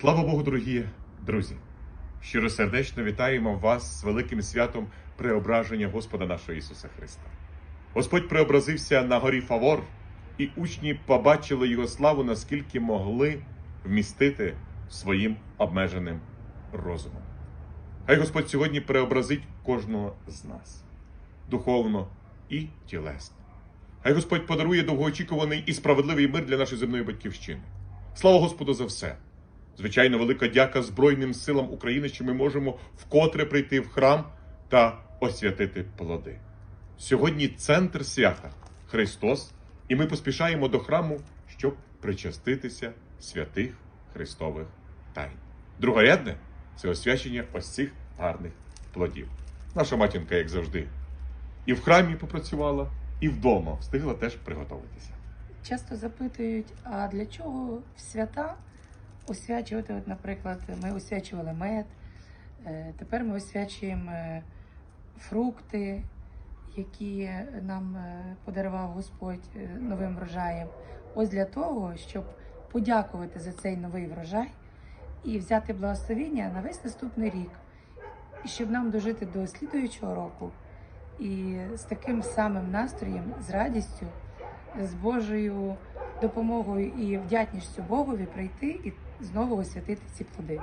Слава Богу, дорогі друзі! Щиросердечно вітаємо вас з великим святом преображення Господа нашого Ісуса Христа. Господь преобразився на горі Фавор, і учні побачили Його славу, наскільки могли вмістити своїм обмеженим розумом. Хай Господь сьогодні преобразить кожного з нас духовно і тілесно. Хай Господь подарує довгоочікуваний і справедливий мир для нашої земної батьківщини. Слава Господу за все! Звичайно, велика дяка Збройним силам України, що ми можемо вкотре прийти в храм та освятити плоди. Сьогодні центр свята Христос, і ми поспішаємо до храму, щоб причаститися святих Христових тайн. Другорядне це освячення ось цих гарних плодів. Наша матінка, як завжди, і в храмі попрацювала, і вдома встигла теж приготуватися. Часто запитують, а для чого свята освячувати? От, наприклад, ми освячували мед, е, тепер ми освячуємо е, фрукти, які нам е, подарував Господь новим врожаєм. Ось для того, щоб подякувати за цей новий врожай і взяти благословення на весь наступний рік, і щоб нам дожити до слідуючого року. І з таким самим настроєм, з радістю з Божою допомогою і вдячністю Богові прийти і знову освятити ці плоди.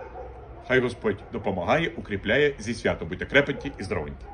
Хай Господь допомагає, укріпляє зі свято, Будьте крепенькі і здоровенькі.